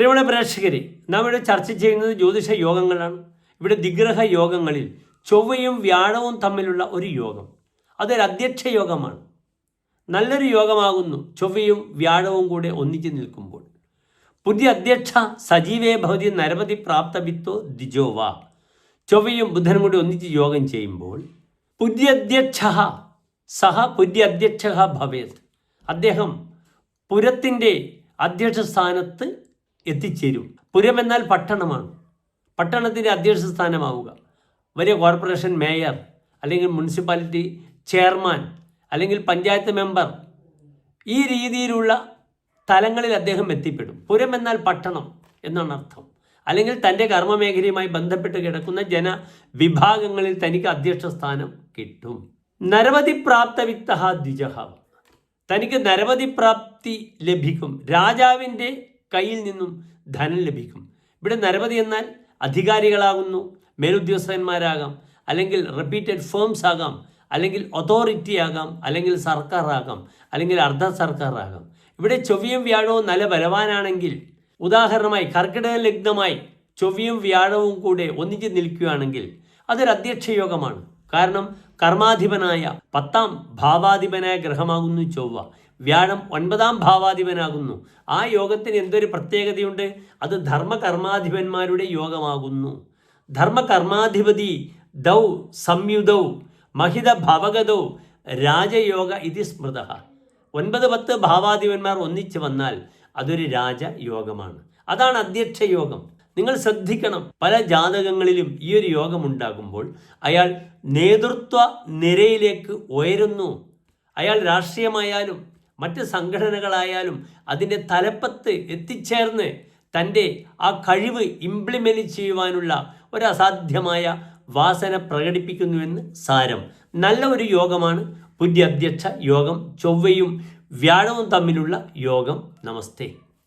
പ്രിയമുള്ള പ്രേക്ഷകരെ നാം ഇവിടെ ചർച്ച ചെയ്യുന്നത് ജ്യോതിഷ യോഗങ്ങളാണ്. ഇവിടെ ദിഗ്രഹ യോഗങ്ങളിൽ ചൊവ്വയും വ്യാഴവും തമ്മിലുള്ള ഒരു യോഗം. അതൊരു അധ്യക്ഷ യോഗമാണ്. നല്ലൊരു യോഗമാകുന്നു ചൊവ്വയും വ്യാഴവും കൂടെ ഒന്നിച്ചു നിൽക്കുമ്പോൾ. പുതിയ അധ്യക്ഷ സജീവേ ഭവതി നരപതി പ്രാപ്തവിത്തോ ദിജോവ ചൊവ്വയും ബുധനും കൂടി ഒന്നിച്ച് യോഗം ചെയ്യുമ്പോൾ പുതിയ അധ്യക്ഷ സഹ പുതിയ അധ്യക്ഷ ഭവേത്. അദ്ദേഹം പുരത്തിന്റെ അധ്യക്ഷ സ്ഥാനത്ത് എത്തിച്ചേരും. പുരം എന്നാൽ പട്ടണമാണ്. പട്ടണത്തിന്റെ അധ്യക്ഷ സ്ഥാനമാവുക. വലിയ കോർപ്പറേഷൻ മേയർ അല്ലെങ്കിൽ മുനിസിപ്പാലിറ്റി ചെയർമാൻ അല്ലെങ്കിൽ പഞ്ചായത്ത് മെമ്പർ ഈ രീതിയിലുള്ള തലങ്ങളിൽ അദ്ദേഹം എത്തിപ്പെടും. പുരം എന്നാൽ പട്ടണം എന്നാണ് അർത്ഥം. അല്ലെങ്കിൽ തന്റെ കർമ്മമേഖലയുമായി ബന്ധപ്പെട്ട് കിടക്കുന്ന ജനവിഭാഗങ്ങളിൽ തനിക്ക് അധ്യക്ഷ സ്ഥാനം കിട്ടും. നരവധി പ്രാപ്തവിത്ത ദ്വിജഹ. തനിക്ക് നരവധി പ്രാപ്തി ലഭിക്കും. രാജാവിന്റെ കയ്യിൽ നിന്നും ധനം ലഭിക്കും. ഇവിടെ നരപതി എന്നാൽ അധികാരികളാകുന്നു മേലുദ്യോഗസ്ഥന്മാരാകാം അല്ലെങ്കിൽ റിപ്പീറ്റഡ് ഫേംസ് ആകാം അല്ലെങ്കിൽ അതോറിറ്റി ആകാം അല്ലെങ്കിൽ സർക്കാർ ആകാം അല്ലെങ്കിൽ അർദ്ധ സർക്കാർ ആകാം ഇവിടെ ചൊവ്വയും വ്യാഴവും നല്ല ബലവാനാണെങ്കിൽ ഉദാഹരണമായി കർക്കിടക ലഗ്നമായി ചൊവ്വയും വ്യാഴവും കൂടെ ഒന്നിച്ച് നിൽക്കുകയാണെങ്കിൽ അതൊരു അധ്യക്ഷ യോഗമാണ് കാരണം കർമാധിപനായ പത്താം ഭാവാധിപനായ ഗ്രഹമാകുന്നു ചൊവ്വ. വ്യാഴം ഒൻപതാം ഭാവാധിപനാകുന്നു. ആ യോഗത്തിന് എന്തൊരു പ്രത്യേകതയുണ്ട്? അത് ധർമ്മകർമാധിപന്മാരുടെ യോഗമാകുന്നു. ധർമ്മകർമാധിപതി ദൗ സംയുതൗ മഹിത ഭവഗതൗ രാജയോഗ ഇതി സ്മൃത. ഒൻപത് പത്ത് ഭാവാധിപന്മാർ ഒന്നിച്ചു വന്നാൽ അതൊരു രാജയോഗമാണ്. അതാണ് അധ്യക്ഷ യോഗം നിങ്ങൾ ശ്രദ്ധിക്കണം പല ജാതകങ്ങളിലും ഈ ഒരു യോഗം ഉണ്ടാകുമ്പോൾ അയാൾ നേതൃത്വ നിരയിലേക്ക് ഉയരുന്നു. അയാൾ രാഷ്ട്രീയമായാലും മറ്റ് സംഘടനകളായാലും അതിന്റെ തലപ്പത്ത് എത്തിച്ചേർന്ന് തന്റെ ആ കഴിവ് ഇംപ്ലിമെന്റ് ചെയ്യുവാനുള്ള ഒരു അസാധ്യമായ വാസന പ്രകടിപ്പിക്കുന്നുവെന്ന് സാരം. നല്ല ഒരു യോഗമാണ്. പുതിയ അധ്യക്ഷ യോഗം. ചൊവ്വയും വ്യാഴവും തമ്മിലുള്ള യോഗം. നമസ്തേ.